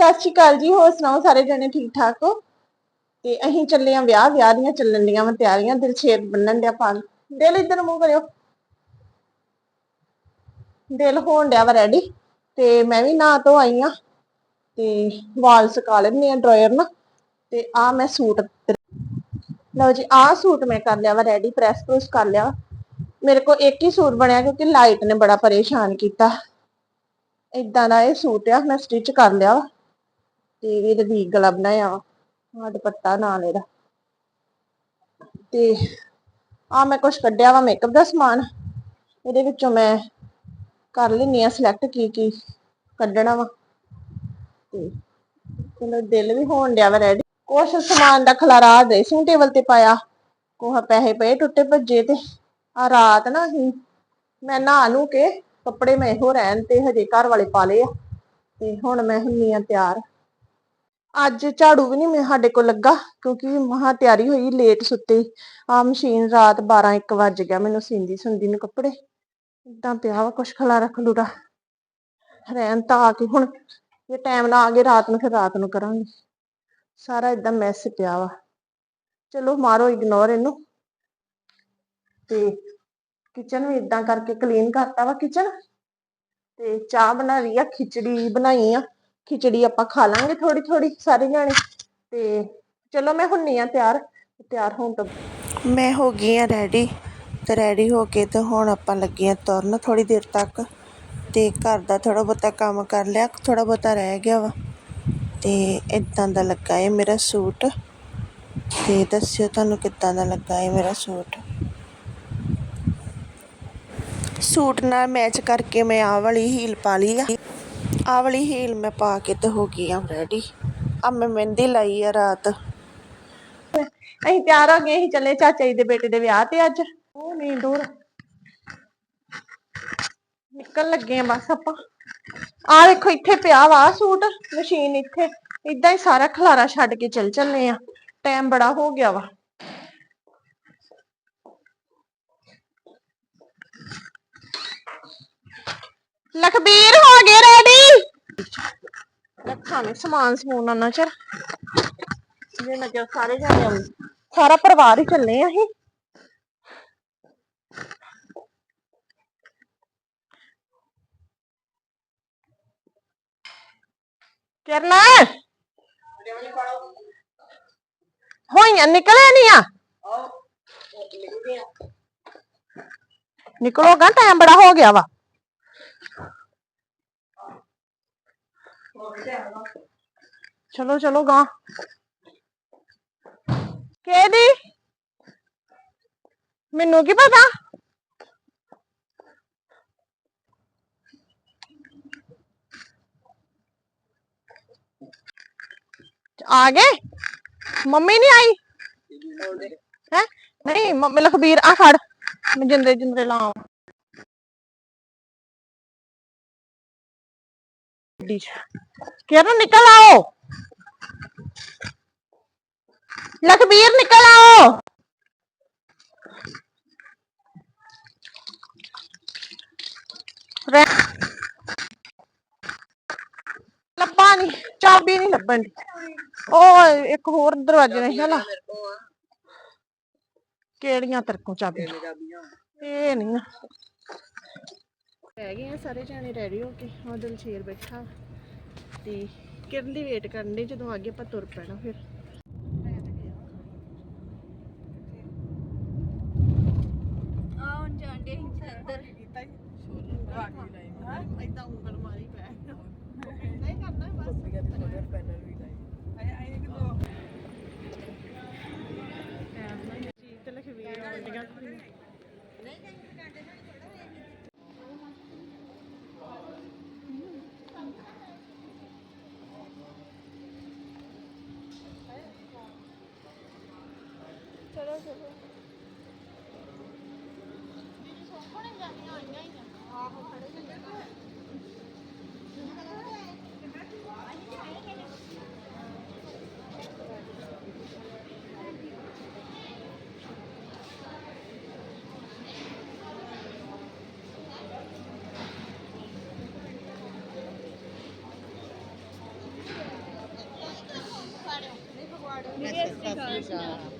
ਸਤਿ ਸ਼੍ਰੀ ਅਕਾਲ ਜੀ, ਹੋਰ ਸੁਣਾਓ ਸਾਰੇ ਜਣੇ ਠੀਕ ਠਾਕ ਹੋ? ਤੇ ਅਸੀਂ ਚੱਲੇ ਆ ਵਿਆਹ ਵਿਆਹ ਦੀਆਂ ਚੱਲਣ ਦੀਆਂ ਵਾ ਤਿਆਰੀਆਂ, ਦਿਲ ਛੇਦ ਬੰਨਣ ਡਿਆ ਪਾ ਦਿਲ ਇੱਧਰ ਮੂੰਹ ਕਰਿਓ। ਦਿਲ ਹੋਣ ਡਿਆ ਵਾ ਰੈਡੀ ਤੇ ਮੈਂ ਵੀ ਨਹਾ ਧੋ ਆਈ ਆ ਤੇ ਵਾਲ ਸੁਕਾ ਲੈਣੇ ਆ ਡਰਾਇਰ ਨਾਲ ਤੇ ਆ ਮੈਂ ਸੂਟ ਲਓ ਜੀ, ਆਹ ਸੂਟ ਮੈਂ ਕਰ ਲਿਆ ਵਾ ਰੈਡੀ ਪ੍ਰੈਸ ਪ੍ਰੂਸ ਕਰ ਲਿਆ ਮੇਰੇ ਕੋਲ ਇੱਕ ਹੀ ਸੂਟ ਬਣਿਆ ਕਿਉਂਕਿ ਲਾਈਟ ਨੇ ਬੜਾ ਪਰੇਸ਼ਾਨ ਕੀਤਾ। ਇਦਾਂ ਦਾ ਇਹ ਸੂਟ ਆ, ਮੈਂ ਸਟਿਚ ਕਰ ਲਿਆ ਵਾ। ਤੇ ਇਹਦੇ ਵੀ ਗਲਾ ਬਣਾਇਆ ਵਾ ਆਹ ਦੁਪੱਟਾ ਨਾਲ ਇਹਦਾ। ਤੇ ਆ ਮੈਂ ਕੁਛ ਕੱਢਿਆ ਵਾ ਮੇਕਅਪ ਦਾ ਸਮਾਨ, ਇਹਦੇ ਵਿੱਚੋਂ ਮੈਂ ਕਰ ਲੈਣੀ ਆ ਸਿਲੈਕਟ ਕੀ ਕੀ ਕੱਢਣਾ ਵਾ। ਤੇ ਚਲੋ ਦਿਲ ਵੀ ਹੋਣ ਡਿਆ ਵਾ ਰੈਡੀ ਕੁਛ ਸਮਾਨ ਦਾ ਖਲਾਰਾ ਡਰੈਸਿੰਗ ਟੇਬਲ ਤੇ ਪਾਇਆ ਕੋਹ ਪੈਸੇ ਪਏ ਟੁੱਟੇ ਭੱਜੇ ਤੇ ਆ ਰਾਤ ਨਾ ਹੀ ਮੈਂ ਨਹਾ ਨੂੰ ਕੇ ਕੱਪੜੇ ਮੈਂ ਇਹੋ ਰਹਿਣ ਤੇ ਹਜੇ ਘਰ ਵਾਲੇ ਪਾ ਲਏ ਆ। ਤੇ ਹੁਣ ਮੈਂ ਹੁੰਨੀ ਆ ਤਿਆਰ। ਅੱਜ ਝਾੜੂ ਵੀ ਨਹੀਂ ਮੈਂ, ਸਾਡੇ ਕੋਲ ਲੱਗਾ, ਕਿਉਂਕਿ ਮਹਾ ਤਿਆਰੀ ਹੋਈ ਲੇਟ ਸੁੱਤੇ। ਆ ਮਸ਼ੀਨ ਰਾਤ 12 1 ਵੱਜ ਗਿਆ, ਮੈਨੂੰ ਸਿੰਦੀ ਸੁੰਦੀ ਨੂੰ ਕੱਪੜੇ। ਇਦਾਂ ਪਿਆ ਵਾ ਕੁਛ ਖਲਾਰਾ ਖਲੂਰਾ ਰਹਿਣ ਤਾਂ ਆ ਕੇ ਹੁਣ, ਜੇ ਟਾਈਮ ਨਾ ਆ ਗਏ ਰਾਤ ਨੂੰ, ਫਿਰ ਰਾਤ ਨੂੰ ਕਰਾਂਗੇ। ਸਾਰਾ ਇਦਾਂ ਮੈਸ ਪਿਆ ਵਾ। ਚਲੋ ਮਾਰੋ ਇਗਨੋਰ ਇਹਨੂੰ। ਤੇ ਕਿਚਨ ਵੀ ਇਦਾਂ ਕਰਕੇ ਕਲੀਨ ਕਰਤਾ ਵਾ ਕਿਚਨ ਤੇ ਚਾਹ ਬਣਾ ਰਹੀ ਆ, ਖਿਚੜੀ ਬਣਾਈ ਆ। ਖਿਚੜੀ ਆਪਾਂ ਖਾ ਲਾਂਗੇ ਥੋੜੀ ਥੋੜੀ ਸਾਰੇ ਜਾਣੇ। ਤੇ ਚਲੋ ਮੈਂ ਹੁੰਨੀ ਆ ਤਿਆਰ ਤਿਆਰ ਹੋਣ ਤੋਂ ਮੈਂ ਹੋ ਗਈ ਆ ਰੈਡੀ ਤੇ ਰੈਡੀ ਹੋ ਕੇ ਤੇ ਹੁਣ ਆਪਾਂ ਲੱਗੇ ਆ ਤੁਰਨ ਥੋੜੀ ਦੇਰ ਤੱਕ। ਤੇ ਘਰ ਦਾ ਥੋੜਾ ਬਹੁਤਾ ਕੰਮ ਕਰ ਲਿਆ ਥੋੜਾ ਬਹੁਤਾ ਰਹਿ ਗਿਆ ਵਾ। ਤੇ ਇਦਾਂ ਦਾ ਲੱਗਾ ਏ ਮੇਰਾ ਸੂਟ। ਤੇ ਦੱਸਿਓ ਤੁਹਾਨੂੰ ਕਿੱਦਾਂ ਦਾ ਲੱਗਾ ਏ ਮੇਰਾ ਸੂਟ? ਸੂਟ ਨਾਲ ਮੈਚ ਕਰਕੇ ਮੈਂ ਆਹ ਵਾਲੀ ਹੀਲ ਪਾ ਲਈ ਆ। ਆਹ ਵਾਲੀ ਹੀਲ ਮੈਂ ਪਾ ਕੇ ਤੇ ਹੋ ਗਈ ਆ ਰੈਡੀ ਆ ਮੈਂ ਮਹਿੰਦੀ ਲਾਈ ਆ ਰਾਤ। ਅਸੀਂ ਤਿਆਰ ਹੋ ਗਏ, ਅਸੀਂ ਚੱਲੇ ਚਾਚਾ ਜੀ ਦੇ ਬੇਟੇ ਦੇ ਵਿਆਹ ਤੇ ਅੱਜ। ਉਹ ਨਹੀਂ ਦੂਰ। ਨਿਕਲ ਲੱਗੇ ਆ ਬਸ ਆਪਾਂ। ਆ ਦੇਖੋ ਇੱਥੇ ਪਿਆ ਵਾ ਸੂਟ, ਮਸ਼ੀਨ ਇੱਥੇ। ਇਦਾਂ ਹੀ ਸਾਰਾ ਖਲਾਰਾ ਛੱਡ ਕੇ ਚੱਲ ਚੱਲੇ ਆ। ਟਾਈਮ ਬੜਾ ਹੋ ਗਿਆ ਵਾ। ਲਖਬੀਰ ਹੋ ਗਏ ਰੈਡੀ ਰੱਖਾਂ ਮੈਂ ਸਮਾਨ ਸਮੂਨ ਉਹਨਾਂ ਚਿਰ ਜੇ ਮੈਂ ਜੋ ਸਾਰੇ ਜਾਣੇ ਆਉਂਦੇ ਸਾਰਾ ਪਰਿਵਾਰ ਹੀ ਚੱਲੇ ਆ ਅਸੀਂ ਕਿਰਨਾ ਹੋਈਆਂ ਨਿਕਲੇ ਨਹੀਂ ਆ ਨਿਕਲੋਗਾ ਟਾਈਮ ਬੜਾ ਹੋ ਗਿਆ ਵਾ ਚਲੋ ਚਲੋ ਗਾ। ਕਿਹਦੀ ਮੈਨੂੰ ਕੀ ਪਤਾ? ਆ ਗਏ? ਮੰਮੀ ਨਹੀਂ ਆਈ? ਹੈ? ਨਹੀਂ, ਮੰਮੀ ਲਖਬੀਰ, ਆ ਖੜ। ਮੈਂ ਜਿੰਦਰੇ ਜਿੰਦਰੇ ਲਾਵਾਂ ਕਿਰਨ ਨਿਕਲ ਆਓ ਲਖਬੀਰ ਨਿਕਲ ਆਓ ਰਹਿ- ਲੱਭਾ ਨਹੀਂ ਚਾਬੀ ਨਹੀਂ ਲੱਭਣ ਦੀ ਉਹ ਇੱਕ ਹੋਰ ਦਰਵਾਜ਼ੇ ਨੇ ਹਲਾ ਕਿਹੜੀਆਂ ਤੇਰੇ ਕੋਲ ਚਾਬੀਆਂ ਇਹ ਨਹੀਂ ਆ ਰਹਿ ਗਏ ਆ, ਸਾਰੇ ਜਾਣੇ ਰੈਡੀ ਹੋ ਕੇ ਉਹ ਦਿਲ ਸ਼ੇਰ ਬੈਠਾ ਤੇ ਕਿਰਨ ਦੀ ਵੇਟ ਕਰਨ ਦੇ ਜਦੋਂ ਅੱਗੇ ਆਪਾਂ ਤੁਰ ਪੈਣਾ ਫਿਰ। চলো চলো Gracias, Gracias.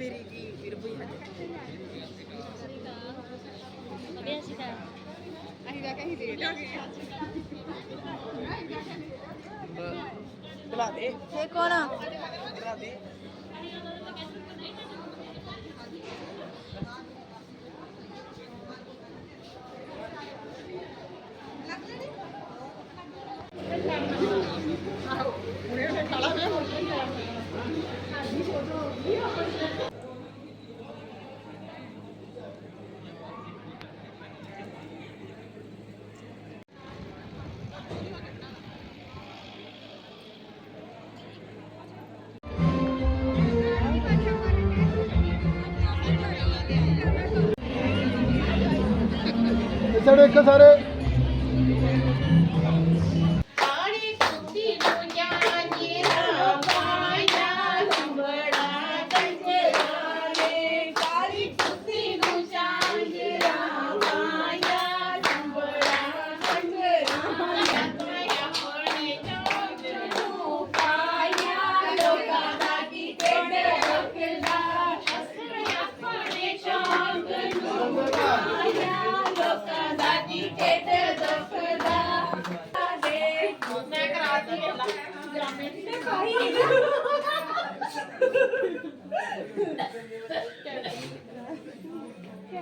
ਅਵੇਰੀ ਕੀ ਫਿਰ ਬਈ ਵਧੀਆ ਸਿਕਾਲ ਅਸੀਂ ਤਾਂ ਕਹੀਂ ਲੇਟ ਹੋ ਗਏ ਬੁਲਾ ਦੇ। ਤੇ ਕੌਣ ਬੁਲਾ ਦੇ। ਇੱਥੇ ਦੇਖੋ ਸਾਰੇ ਕਾਲੀ ਕੁੱਤੀ ਨੂੰ ਜਾਣੀ ਰਾਮਾਇਆ ਲੰਬੜਾ ਕੰਜਰਾਲੇ ਕਾਲੀ ਕੁੱਤੀ ਨੂੰ ਜਾਣੀ ਰਾਮਾਇਆ ਲੰਬੜਾ ਕੰਜਰਾਲੇ ਮੈਂ ਆਪਣੇ ਚੋਟ ਨੂੰ ਪਾਇਆ ਲੋਕਾਂ ਦਾ ਕੀ ਕਿਹੜੇ ਰੱਖਦਾ ਅਸਰ ਆਪਣੇ ਚੋਟ ਨੂੰ ਪਾਇਆ ਲੋਕਾਂ ਦਾ ਕੀ ਕਿਹੜੇ ਰੱਖਦਾ ਦੇ ਮੈਂ ਕਰਾਤੀ ਹੈ ਜਾਮੇ ਤੇ ਕਾਹੀ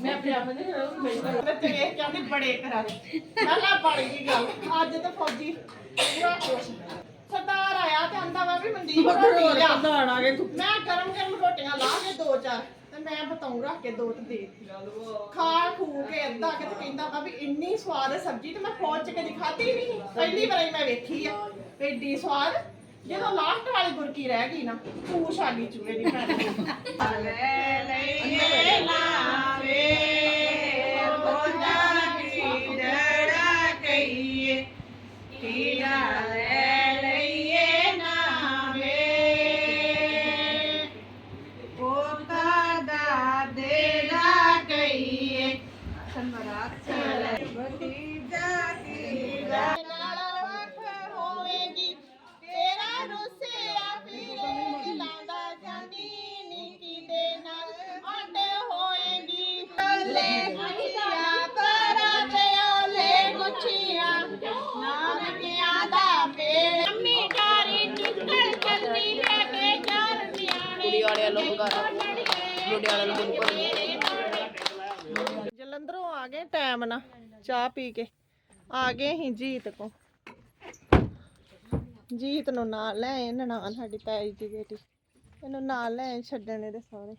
ਮੈਂ ਆਪਣੇ ਆਪ ਨੇ ਮੈਂ ਤੇ ਇਹ ਕਹਿੰਦੇ ਬੜੇ ਕਰਾ ਦੇ ਨਾਲਾ ਬਣ ਗਈ ਗੱਲ। ਅੱਜ ਤਾਂ ਫੌਜੀ। ਪੂਰਾ ਖੁਸ਼। ਸਰਦਾਰ ਆਇਆ ਤੇ ਆਂਦਾ ਵਾ ਵੀ ਮਨਦੀਪ ਰੋਟੀ ਲਿਆ ਮੈਂ ਗਰਮ ਗਰਮ ਰੋਟੀਆਂ ਲਾ ਕੇ ਦੋ ਚਾਰ ਤੇ ਮੈਂ ਬਤਾਉਂ ਰੱਖ ਕੇ ਦੋ ਤੇ ਦੇ ਦਿੱਤੀ। ਖਾ ਖੂ ਕੇ ਅੱਧਾ ਕੇ ਤੇ ਕਹਿੰਦਾ ਵਾ ਵੀ ਇੰਨੀ ਸਵਾਦ ਹੈ ਸਬਜ਼ੀ ਤੇ ਮੈਂ ਫੌਜ ਚ ਕਦੀ ਖਾਧੀ ਨਹੀਂ। ਪਹਿਲੀ ਵਾਰੀ ਮੈਂ ਵੇਖੀ ਆ। ਵੀ ਏਡੀ ਸਵਾਦ। ਜਦੋਂ ਲਾਸਟ ਵਾਲੀ ਗੁਰਕੀ ਰਹਿ ਗਈ ਨਾ ਪੂਛ ਆ ਗਈ ਚੂਹੇ ਦੀ ਭੈਣ। ਲੈ। ਲੈ। Yeah. ਹੋਏਗੀ ਲੈ ਗੁੱਛੀਆਂ ਪਰਾਂ ਤੇ ਓਲੇ ਗੁੱਛੀਆਂ। ਨਾਨਕਿਆਂ ਦਾ ਪੇੜ ਅੰਮੀ ਡਾਰੀ ਨਿਕਲ ਜਲਦੀ ਲੈ ਕੇ ਚਰਨਿਆਂ ਨੇ ਕੁੜੀ ਵਾਲਿਆਂ ਨੂੰ ਬੁਗਾਰਾ ਮੁੰਡੇ ਵਾਲਿਆਂ ਨੂੰ ਜਲੰਧਰੋਂ ਆ ਗਏ ਟਾਈਮ ਨਾਲ। ਚਾਹ ਪੀ ਕੇ। ਆ ਗਏ ਹੀ ਜੀਤ ਕੋ ਜੀਤ ਨੂੰ ਨਾਲ ਲੈ ਆਏ ਨਨਾਣ ਸਾਡੀ ਤਾਈ ਦੀ ਬੇਟੀ। ਇਹਨੂੰ ਨਾਲ ਲੈ ਛੱਡਣ ਇਹਦੇ ਸਹੁਰੇ